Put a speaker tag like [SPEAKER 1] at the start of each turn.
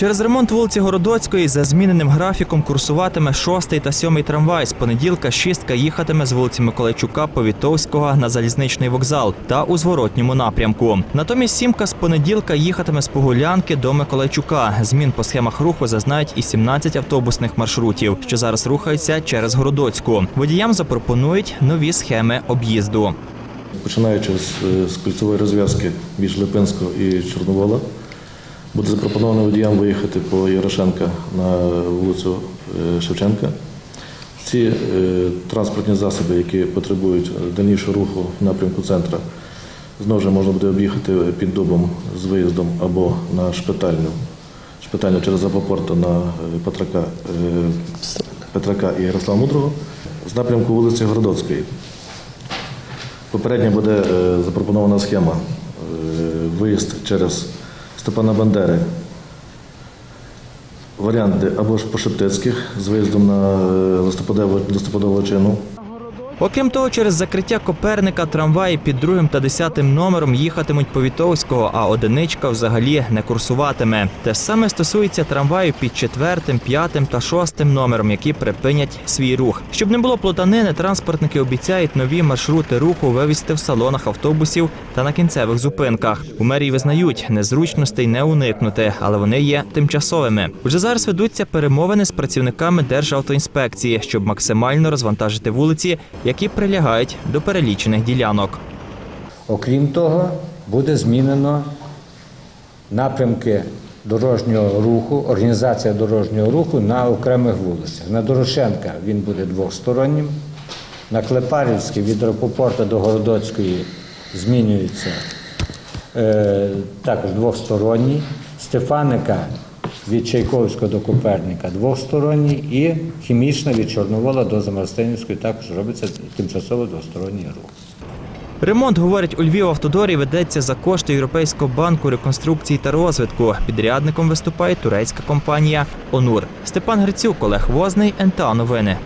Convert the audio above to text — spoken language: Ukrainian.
[SPEAKER 1] Через ремонт вулиці Городоцької за зміненим графіком курсуватиме шостий та сьомий трамвай. З понеділка шістка їхатиме з вулиці Миколайчука Повітовського на залізничний вокзал та у зворотньому напрямку. Натомість сімка з понеділка їхатиме з Погулянки до Миколайчука. Змін по схемах руху зазнають і 17 автобусних маршрутів, що зараз рухаються через Городоцьку. Водіям запропонують нові схеми об'їзду.
[SPEAKER 2] Починаючи з, е, кольцевої розв'язки між Липинського і Чорновола, буде запропоновано водіям виїхати по Ярошенка на вулицю е, Шевченка. Ці е, транспортні засоби, які потребують дальнішого руху в напрямку центра, знову ж можна буде об'їхати під дубом з виїздом або на шпитальню, шпитальню через Апопорто на е, Петрака, Петрака і Ярослава Мудрого з напрямку вулиці Городоцької. Попередньо буде запропонована схема. Виїзд через Степана Бандери. Варіанти або ж по Шептицьких з виїздом на е, листопадову чину.
[SPEAKER 1] Окрім того, через закриття Коперника трамваї під другим та десятим номером їхатимуть по Вітовського, а одиничка взагалі не курсуватиме. Те саме стосується трамваю під четвертим, п'ятим та шостим номером, які припинять свій рух. Щоб не було плутанини, транспортники обіцяють нові маршрути руху вивізти в салонах автобусів та на кінцевих зупинках. У мерії визнають, незручностей не уникнути, але вони є тимчасовими. Вже зараз ведуться перемовини з працівниками Державтоінспекції, щоб максимально розвантажити вулиці, які прилягають до перелічених ділянок.
[SPEAKER 3] Окрім того, буде змінено напрямки дорожнього руху, організація дорожнього руху на окремих вулицях. На Дорошенка він буде двостороннім, на Клепарівській від Рапопорта до Городоцької змінюється е, також двосторонній, Стефаника від Чайковського до Коперника двосторонній і хімічна від Чорновола до Замарстинівської також робиться тимчасово двосторонній рух.
[SPEAKER 1] Ремонт, говорять, у Львів-Автодорі ведеться за кошти Європейського банку реконструкції та розвитку. Підрядником виступає турецька компанія Онур. Степан Грицюк, Олег Возний, НТА Новини.